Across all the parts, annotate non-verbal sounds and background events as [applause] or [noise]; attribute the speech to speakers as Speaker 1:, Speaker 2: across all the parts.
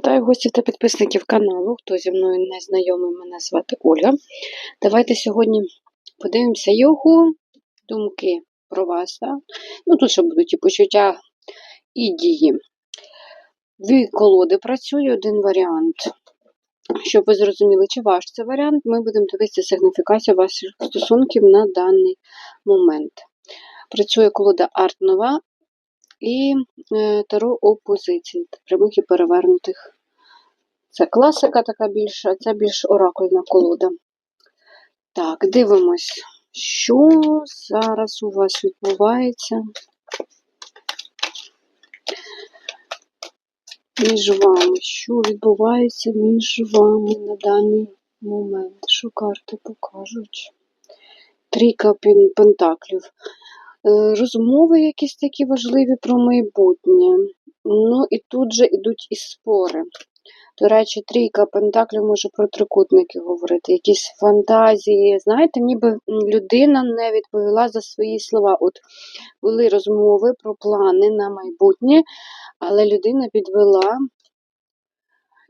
Speaker 1: Вітаю гостів та підписників каналу. Хто зі мною не знайомий, мене звати Ольга. Давайте сьогодні подивимося його думки про вас. Да? Ну, тут ще будуть і почуття, і дії. Дві колоди працює, один варіант. Щоб ви зрозуміли, чи ваш це варіант, ми будемо дивитися сигніфікацію ваших стосунків на даний момент. Працює колода Арт Нова і е, таро опозицій, прямих і перевернутих. Це класика така більша, а це більш оракульна колода. Так, дивимось, що зараз у вас відбувається між вами. Що відбувається між вами на даний момент? Що карти покажуть? Трійка пентаклів. Е, Розмови якісь такі важливі про майбутнє. Ну і тут же йдуть і спори. До речі, трійка пентаклів може про трикутники говорити, якісь фантазії. Знаєте, ніби людина не відповіла за свої слова. От були розмови про плани на майбутнє, але людина підвела.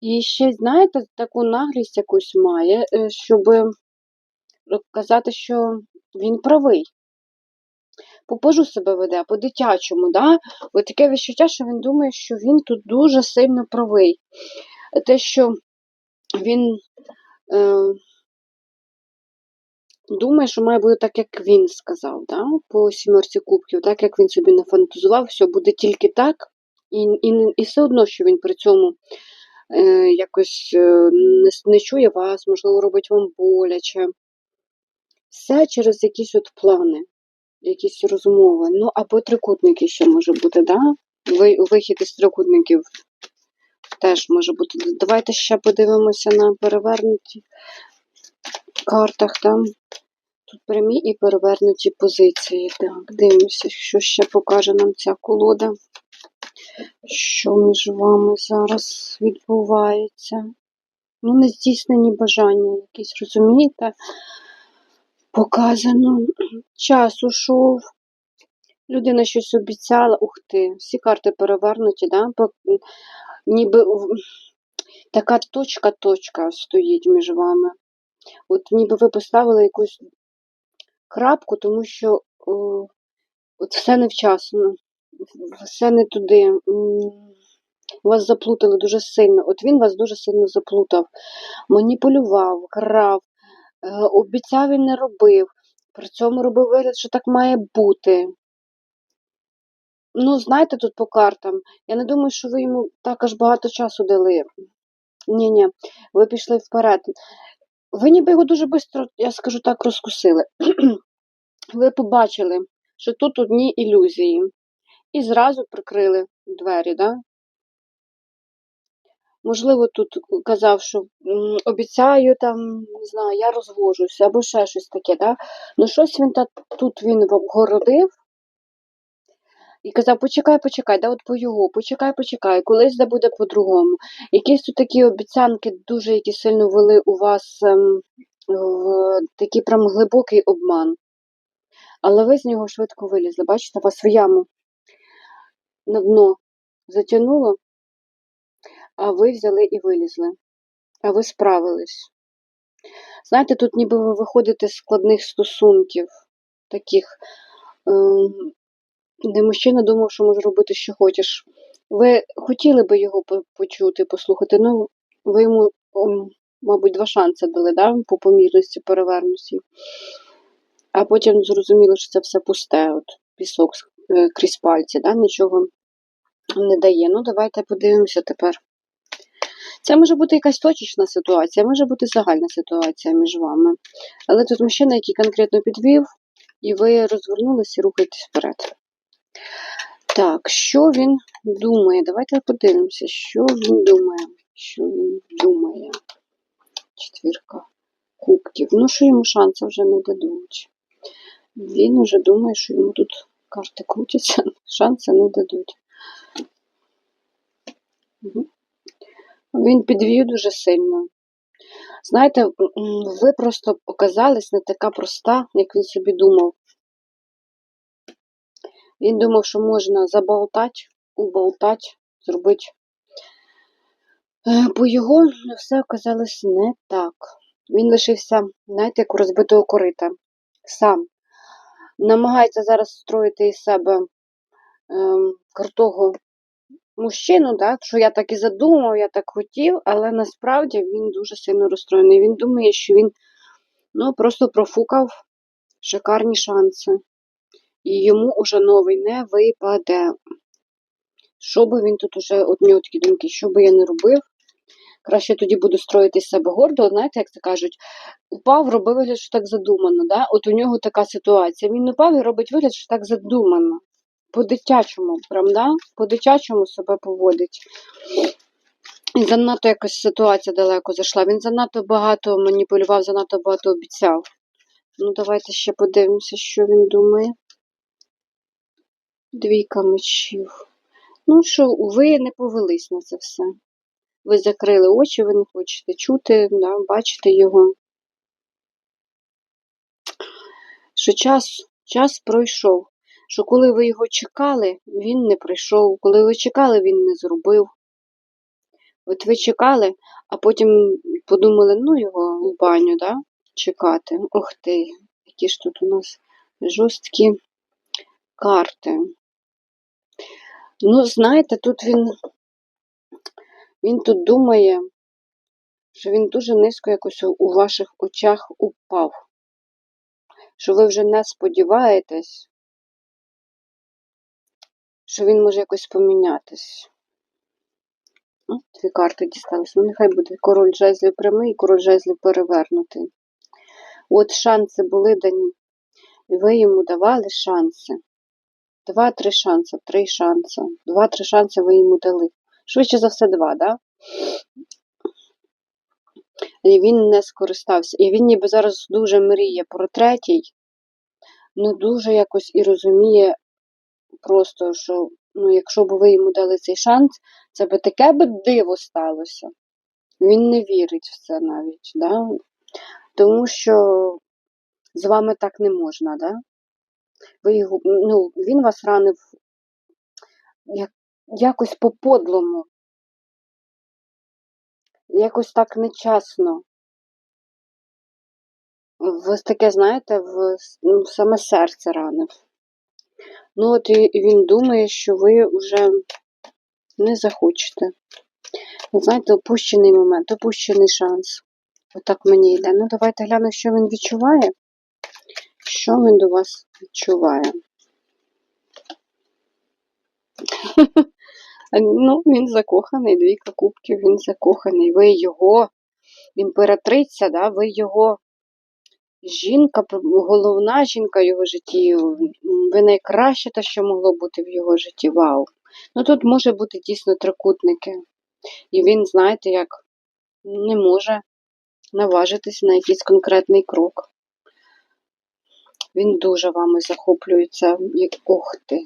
Speaker 1: І ще, знаєте, таку наглість якусь має, е, щоб казати, що він правий. Попожу себе веде, по-дитячому, да? От таке відчуття, що він думає, що він тут дуже сильно правий. Те, що він е, думає, що має бути так, як він сказав, да? по сімерці кубків, так як він собі нафантазував, все буде тільки так, і, і, і все одно, що він при цьому е, якось е, не, не чує вас, можливо, робить вам боляче. Все через якісь от плани, якісь розмови. Ну, або трикутники ще може бути, да? Вихід із трикутників теж може бути. Давайте ще подивимося на перевернуті картах там. Тут прямі і перевернуті позиції. Так, дивимося, що ще покаже нам ця колода. Що між вами зараз відбувається? Ну, нездійснені бажання якісь, розумієте? Показано. Час ушов. Людина щось обіцяла. Ух ти, всі карти перевернуті, да? Ніби така точка-точка стоїть між вами. От ніби ви поставили якусь крапку, тому що о, от все невчасно, все не туди. Вас заплутали дуже сильно. От він вас дуже сильно заплутав, маніпулював, грав, обіцяв і не робив. При цьому робив вигляд, що так має бути. Ну, знаєте, тут по картам. Я не думаю, що ви йому так аж багато часу дали. Ні-ні, ви пішли вперед. Ви ніби його дуже швидко, я скажу так, розкусили. [clears throat] Ви побачили, що тут одні ілюзії. І зразу прикрили двері, да? Можливо, тут казав, що обіцяю там, не знаю, я розвожуся, або ще щось таке, да? Ну, щось він та, тут він вгородив і казав, почекай, почекай, да, от по його, почекай, почекай, колись да буде по-другому. Якісь тут такі обіцянки дуже, які сильно ввели у вас ем, в такий прям глибокий обман. Але ви з нього швидко вилізли. Бачите, вас в яму на дно затягнуло, а ви взяли і вилізли. А ви справились. Знаєте, тут ніби ви виходите з складних стосунків, таких, ем, де мужчина думав, що може робити, що хочеш. Ви хотіли би його почути, послухати, ну ви йому, мабуть, два шанси дали, да? по помірності, перевернуті. А потім зрозуміли, що це все пусте, от пісок е, крізь пальці, да? нічого не дає. Ну, давайте подивимося тепер. Це може бути якась точечна ситуація, може бути загальна ситуація між вами. Але тут мужчина, який конкретно підвів, і ви розвернулися і рухаєтесь вперед. Так, що він думає? Давайте подивимося, що він думає. Що він думає? Четвірка кубків. Ну, що йому шанси вже не дадуть. Він уже думає, що йому тут карти крутяться, [laughs] шанси не дадуть. Він підвів дуже сильно. Знаєте, ви просто оказались не така проста, як він собі думав. Він думав, що можна заболтати, уболтати, зробити Е, По його все оказалось не так. Він лишився, знаєте, як у розбитого корита. Сам. Намагається зараз строїти із себе ем, крутого мужчину, так, що я так і задумав, я так хотів, але насправді він дуже сильно розстроєний. Він думає, що він ну, просто профукав шикарні шанси. І йому уже новий не випаде. Що би він тут уже, от нього такі думки, що би я не робив, краще тоді буду строїти себе гордо. Знаєте, як це кажуть, упав, робив вигляд, що так задумано. Да? От у нього така ситуація. Він упав і робить вигляд, що так задумано. По-дитячому, прям, да? По-дитячому себе поводить. І занадто якось ситуація далеко зайшла. Він занадто багато маніпулював, занадто багато обіцяв. Ну, давайте ще подивимося, що він думає. Двійка мечів. Ну що, ви не повелись на це все. Ви закрили очі, ви не хочете чути, да, бачити його. Що час, час пройшов. Що коли ви його чекали, він не прийшов. Коли ви чекали, він не зробив. От ви чекали, а потім подумали, ну його в баню, да? чекати. Ох ти, які ж тут у нас жорсткі карти. Ну, знаєте, тут він, він тут думає, що він дуже низько якось у- ваших очах упав. Що ви вже не сподіваєтесь, що він може якось помінятись. Ну, Дві карти дістались. Ну, нехай буде король жезлів прямий і король жезлів перевернутий. От шанси були дані. І ви йому давали шанси. Два-три шанси, три шанси. Два-три шанси ви йому дали. Швидше за все, два, да? І він не скористався. І він ніби зараз дуже мріє про третій, ну дуже якось і розуміє просто, що ну, якщо б ви йому дали цей шанс, це би таке би диво сталося. Він не вірить в це навіть, да? тому що з вами так не можна, да? Ви його, ну, він вас ранив як, якось по-подлому, якось так нечесно. В таке, знаєте, в, ну, в саме серце ранив. Ну, от і, він думає, що ви вже не захочете. Знаєте, опущений момент, опущений шанс. Отак мені йде. Ну, давайте глянемо, що він відчуває. Що він до вас відчуває? [laughs] Ну, він закоханий, двійка кубків, він закоханий. Ви його імператриця, да? ви його жінка, головна жінка в його житті. Ви найкраще те, що могло бути в його житті. Вау. Ну тут може бути дійсно трикутники. І він, знаєте, як не може наважитись на якийсь конкретний крок. Він дуже вами захоплюється, як ох ти.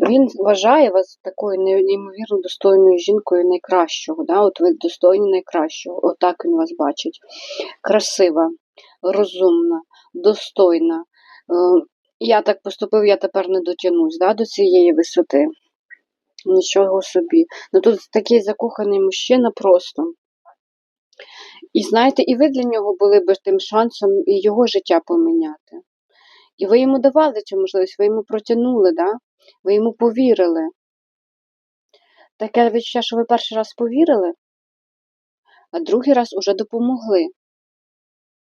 Speaker 1: Він вважає вас такою неймовірно достойною жінкою найкращого. Да? От ви достойні найкращого. Отак він вас бачить. Красива, розумна, достойна. Е, Я так поступив, я тепер не дотягнусь да, до цієї висоти. Нічого собі. Ну тут такий закоханий мужчина просто. І знаєте, і ви для нього були б тим шансом і його життя поміняти. І ви йому давали цю можливість, ви йому протягнули, да? ви йому повірили. Таке відчуття, що ви перший раз повірили, а другий раз уже допомогли.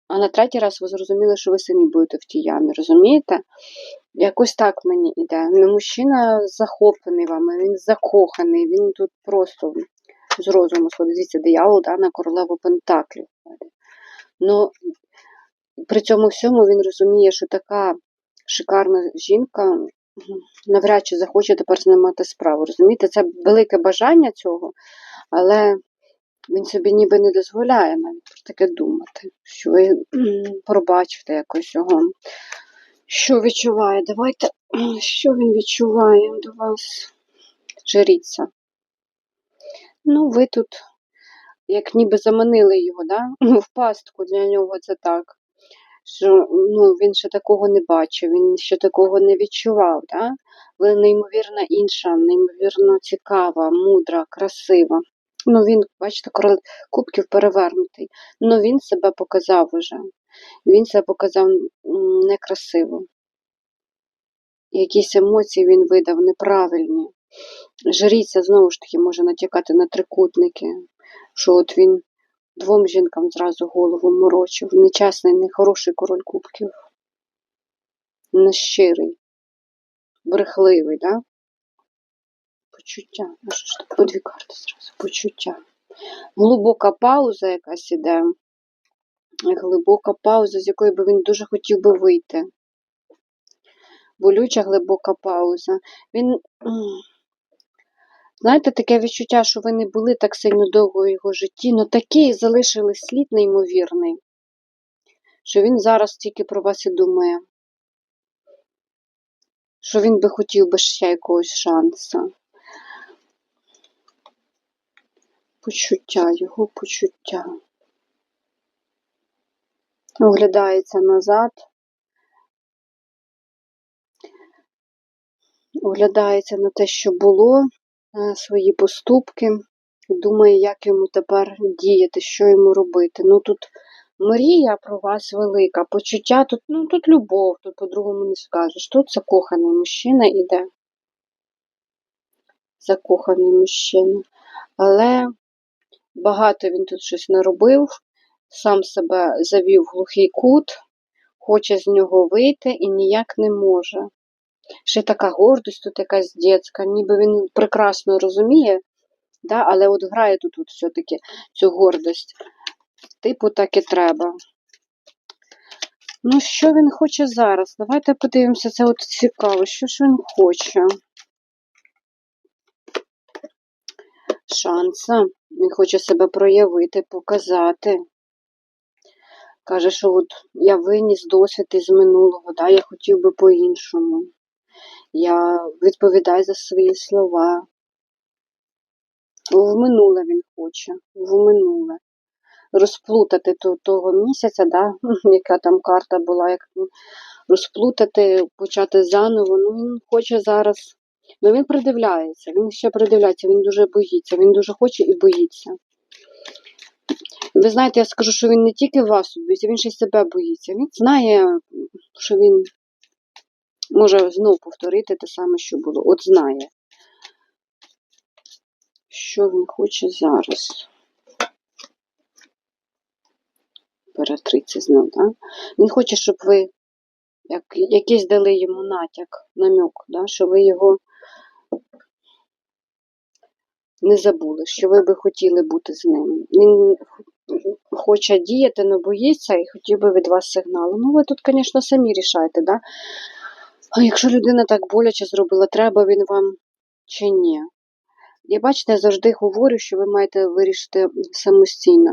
Speaker 1: А на третій раз ви зрозуміли, що ви самі будете в тій ямі, розумієте? Якось так мені йде. Ну, мужчина захоплений вами, він закоханий, він тут просто з розуму сходить. Дивіться, диявол да, на королеву Пентаклів. Ну, при цьому всьому він розуміє, що така шикарна жінка навряд чи захоче тепер з ним мати справу. Розумієте, це велике бажання цього, але він собі ніби не дозволяє навіть про таке думати, що ви пробачите якось його. Що відчуває? Давайте, що він відчуває до вас? Жріться. Ну, ви тут як ніби заманили його, да? [laughs] В пастку для нього це так. Що ну, він ще такого не бачив, він ще такого не відчував. Да? Ви неймовірно інша, неймовірно цікава, мудра, красива. Ну, він, бачите, король кубків перевернутий. Ну, він себе показав уже. Він себе показав некрасиво. Якісь емоції він видав неправильні. Жріця знову ж таки може натякати на трикутники, що от він двом жінкам зразу голову морочив. Нечесний, нехороший король кубків. Нещирий, брехливий, да? Почуття. А що ж так? По дві карти зразу. Почуття. Глибока пауза якась іде. Глибока пауза, з якої би він дуже хотів би вийти. Болюча глибока пауза. Він. Знаєте, таке відчуття, що ви не були так сильно довго в його житті, але такий залишили слід неймовірний, що він зараз тільки про вас і думає, що він би хотів би ще якогось шанса. Почуття, його почуття. Оглядається назад. Оглядається на те, що було, е, свої поступки, думає, як йому тепер діяти, що йому робити. Ну тут мрія про вас велика, почуття тут, ну тут любов, тут по-другому не скажеш. Тут закоханий мужчина іде. Закоханий мужчина. Але багато він тут щось наробив, сам себе завів в глухий кут, хоче з нього вийти і ніяк не може. Ще така гордость тут якась дітська, ніби він прекрасно розуміє, да, але от грає тут, тут все-таки цю гордость. Типу, так і треба. Ну, що він хоче зараз? Давайте подивимося, це от цікаво, що ж він хоче. Шанса. Він хоче себе проявити, показати. Каже, що от я виніс досвід із минулого, да, я хотів би по-іншому. Я відповідаю за свої слова. В минуле він хоче, в минуле. Розплутати то, того місяця, да, [laughs] яка там карта була, як розплутати, почати заново. Ну, він хоче зараз. Ну, він придивляється, він ще придивляється, він дуже боїться, він дуже хоче і боїться. Ви знаєте, я скажу, що він не тільки вас боїться, він ще й себе боїться. Він знає, що він може знову повторити те саме, що було. От знає, що він хоче зараз. Імператриця знов, так? Він хоче, щоб ви як, якийсь дали йому натяк, намек, да? що ви його не забули, що ви би хотіли бути з ним. Він хоче діяти, але боїться і хотів би від вас сигналу. Ну, ви тут, звісно, самі рішаєте, да? А якщо людина так боляче зробила, треба він вам чи ні? Я бачите, я завжди говорю, що ви маєте вирішити самостійно.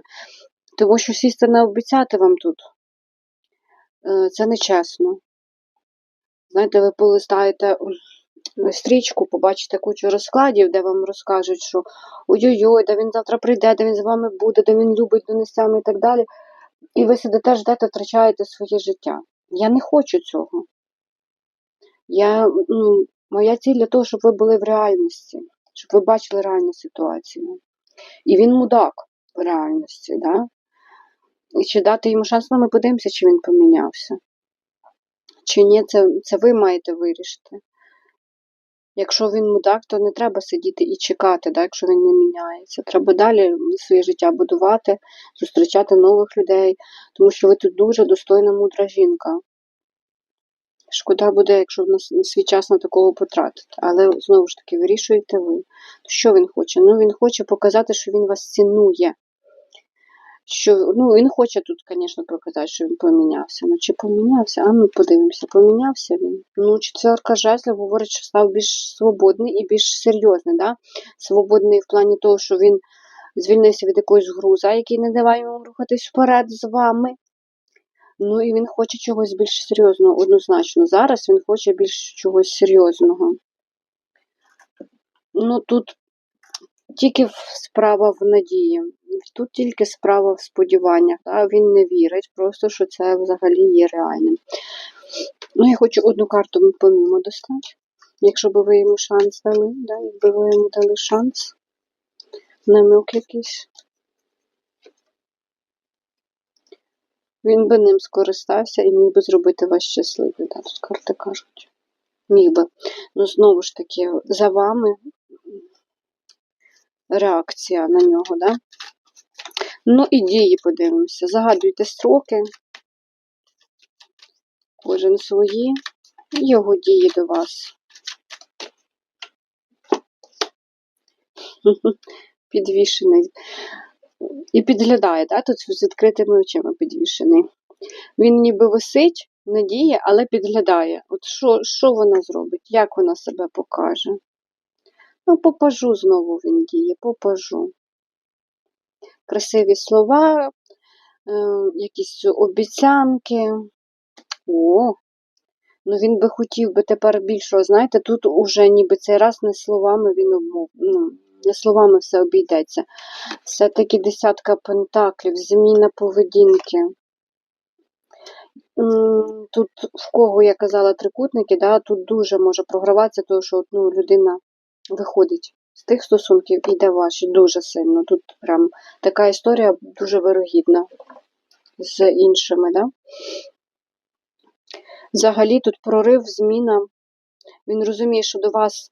Speaker 1: Тому що сісти не обіцяти вам тут. е, Це нечесно. Знаєте, ви полистаєте стрічку, побачите кучу розкладів, де вам розкажуть, що ой-ой-ой, де він завтра прийде, де він з вами буде, де він любить донестями і так далі. І ви сидите, ждете, втрачаєте своє життя. Я не хочу цього. Я, ну, моя ціль для того, щоб ви були в реальності, щоб ви бачили реальну ситуацію. І він мудак в реальності, да? І чи дати йому шанс, ну ми подивимося, чи він помінявся. Чи ні, це, це ви маєте вирішити. Якщо він мудак, то не треба сидіти і чекати, да, якщо він не міняється. Треба далі своє життя будувати, зустрічати нових людей, тому що ви тут дуже достойна мудра жінка. Шкода буде, якщо в нас свій час на такого потратити. Але знову ж таки вирішуєте ви. Що він хоче? Ну, він хоче показати, що він вас цінує. Що, ну, він хоче тут, звісно, показати, що він помінявся. Ну, чи помінявся? А ну подивимося, помінявся він. Ну, четверка жезлів говорить, що став більш свободний і більш серйозний. Да? Свободний в плані того, що він звільнився від якогось груза, який не даває йому рухатись вперед з вами. Ну і він хоче чогось більш серйозного, однозначно. Зараз він хоче більш чогось серйозного. Ну тут тільки справа в надії. Тут тільки справа в сподіваннях. Да? Він не вірить, просто що це взагалі є реальним. Ну, я хочу одну карту помімо достати. Якщо б ви йому шанс дали, да? якби ви йому дали шанс. намек якийсь. Він би ним скористався і міг би зробити вас щасливим, да, тут карти кажуть. Міг би. Ну, знову ж таки, за вами реакція на нього, да? Ну і дії подивимося. Загадуйте строки. Кожен свої. Його дії до вас. [laughs] Підвішений. І підглядає, да? тут з відкритими очима підвішений. Він ніби висить, надіє, але підглядає. От що, що вона зробить? Як вона себе покаже? Ну, попажу знову він діє, попажу. Красиві слова, е, якісь обіцянки. О, ну він би хотів би тепер більшого, знаєте, тут уже ніби цей раз не словами він обмов, ну, не словами все обійдеться. Все-таки десятка пентаклів, зміна поведінки. Тут в кого я казала трикутники, да, тут дуже може програватися, тому що ну, людина виходить з тих стосунків і йде ваші дуже сильно. Тут прям така історія дуже вирогідна з іншими. Да? Взагалі тут прорив, зміна. Він розуміє, що до вас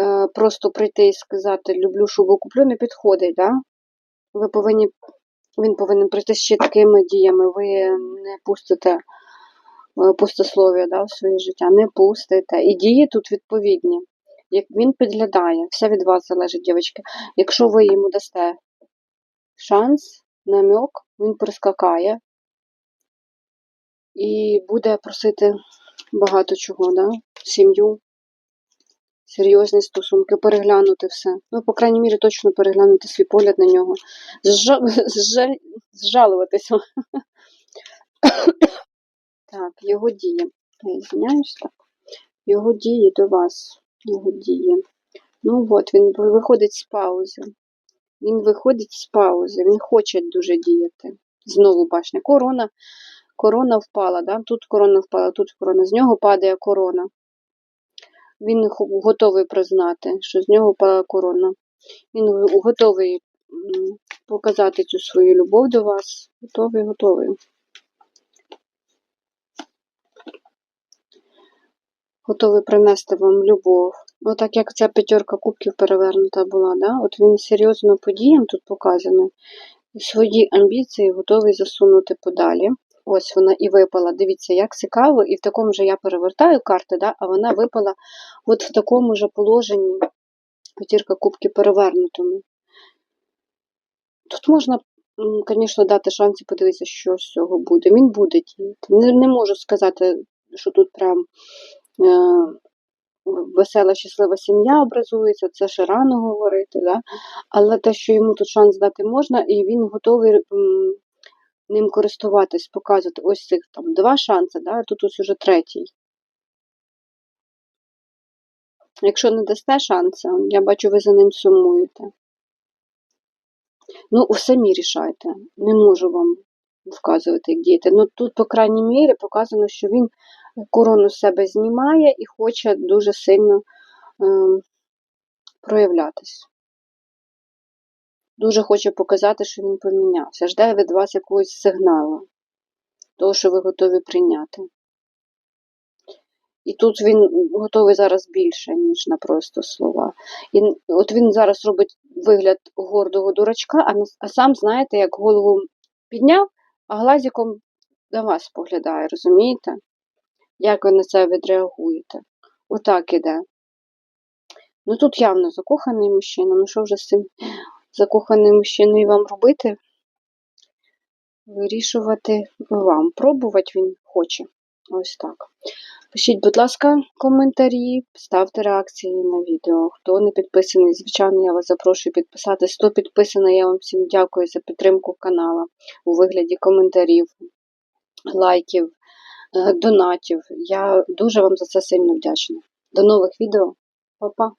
Speaker 1: е, просто прийти і сказати люблю шубу куплю, не підходить. Да? Ви повинні, Він повинен прийти з чіткими діями. Ви не пустите е, пустослов'я да, в своє життя, не пустите. І дії тут відповідні. Як він підглядає, все від вас залежить, дівчатки. Якщо ви йому дасте шанс, намек, він прискакає і буде просити багато чого, да? сім'ю, серйозні стосунки, переглянути все. Ну, по крайній мірі, точно переглянути свій погляд на нього, зжалуватися. [coughs] так, його дії. Я так. Його дії до вас. Його. Ну от, він виходить з паузи. Він виходить з паузи, він хоче дуже діяти. Знову башня. Корона. Корона впала, да? тут корона впала, тут корона. З нього падає корона. Він готовий признати, що з нього впала корона. Він готовий показати цю свою любов до вас. Готовий, готовий. Готовий принести вам любов. Ну, так як ця п'ятерка кубків перевернута була, да? от він серйозно подіям тут показано. Свої амбіції готовий засунути подалі. Ось вона і випала. Дивіться, як цікаво, і в такому же я перевертаю карти, да? а вона випала от в такому ж положенні п'ятірка кубків перевернутому. Тут можна, звісно, дати шанс і подивитися, що з цього буде. Він буде діяти. Не, не можу сказати, що тут прям. Е весела, щаслива сім'я образується, це ще рано говорити, да? але те, що йому тут шанс дати можна, і він готовий ним користуватись, показувати ось цих там два шанси, да? тут ось уже третій. Якщо не дасте шанси, я бачу, ви за ним сумуєте. Ну, самі рішайте. Не можу вам вказувати, як діяти. Ну тут, по крайній мірі, показано, що він корону з себе знімає і хоче дуже сильно е, проявлятись. Дуже хоче показати, що він помінявся. Жде від вас якогось сигналу, того, що ви готові прийняти. І тут він готовий зараз більше, ніж на просто слова. І от він зараз робить вигляд гордого дурачка, а, а сам, знаєте, як голову підняв, а глазиком на вас поглядає, розумієте? Як ви на це відреагуєте? Отак іде. Ну тут явно закоханий мужчина. Ну що вже з цим закоханим мужчиною вам робити? Вирішувати вам. Пробувати він хоче. Ось так. Пишіть, будь ласка, коментарі, ставте реакції на відео. Хто не підписаний, звичайно, я вас запрошую підписатись. Хто підписаний, я вам всім дякую за підтримку канала у вигляді коментарів, лайків. Е, донатів. Я дуже вам за це сильно вдячна. До нових відео. Па-па!